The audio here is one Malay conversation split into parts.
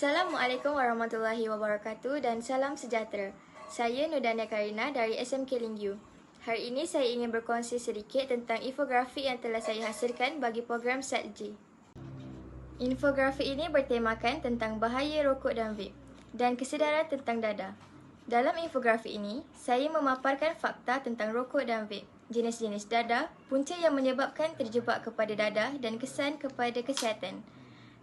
Assalamualaikum warahmatullahi wabarakatuh dan salam sejahtera. Saya Nudania Karina dari SMK Lingyu. Hari ini saya ingin berkongsi sedikit tentang infografik yang telah saya hasilkan bagi program SETJ. Infografik ini bertemakan tentang bahaya rokok dan vape dan kesedaran tentang dadah. Dalam infografik ini, saya memaparkan fakta tentang rokok dan vape, jenis-jenis dadah, punca yang menyebabkan terjebak kepada dadah dan kesan kepada kesihatan.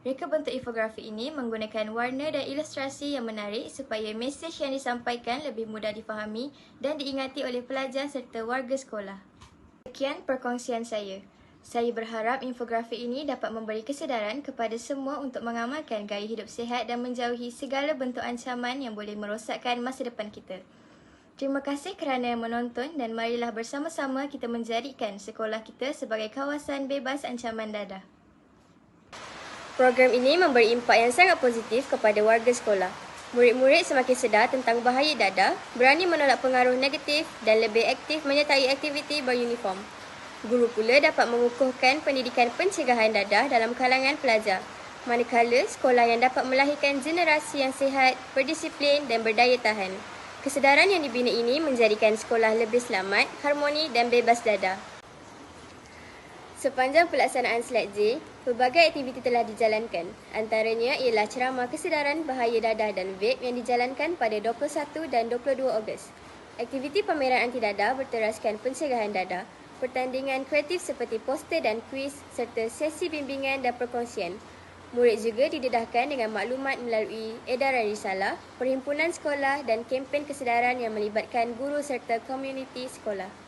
Reka bentuk infografik ini menggunakan warna dan ilustrasi yang menarik supaya mesej yang disampaikan lebih mudah difahami dan diingati oleh pelajar serta warga sekolah. Sekian perkongsian saya. Saya berharap infografik ini dapat memberi kesedaran kepada semua untuk mengamalkan gaya hidup sihat dan menjauhi segala bentuk ancaman yang boleh merosakkan masa depan kita. Terima kasih kerana menonton dan marilah bersama-sama kita menjadikan sekolah kita sebagai kawasan bebas ancaman dadah. Program ini memberi impak yang sangat positif kepada warga sekolah. Murid-murid semakin sedar tentang bahaya dadah, berani menolak pengaruh negatif dan lebih aktif menyertai aktiviti beruniform. Guru pula dapat mengukuhkan pendidikan pencegahan dadah dalam kalangan pelajar. Manakala sekolah yang dapat melahirkan generasi yang sihat, berdisiplin dan berdaya tahan. Kesedaran yang dibina ini menjadikan sekolah lebih selamat, harmoni dan bebas dadah. Sepanjang pelaksanaan Slide J, pelbagai aktiviti telah dijalankan. Antaranya ialah ceramah kesedaran bahaya dadah dan vape yang dijalankan pada 21 dan 22 Ogos. Aktiviti pameran anti dadah berteraskan pencegahan dadah, pertandingan kreatif seperti poster dan kuis serta sesi bimbingan dan perkongsian. Murid juga didedahkan dengan maklumat melalui edaran risalah, perhimpunan sekolah dan kempen kesedaran yang melibatkan guru serta komuniti sekolah.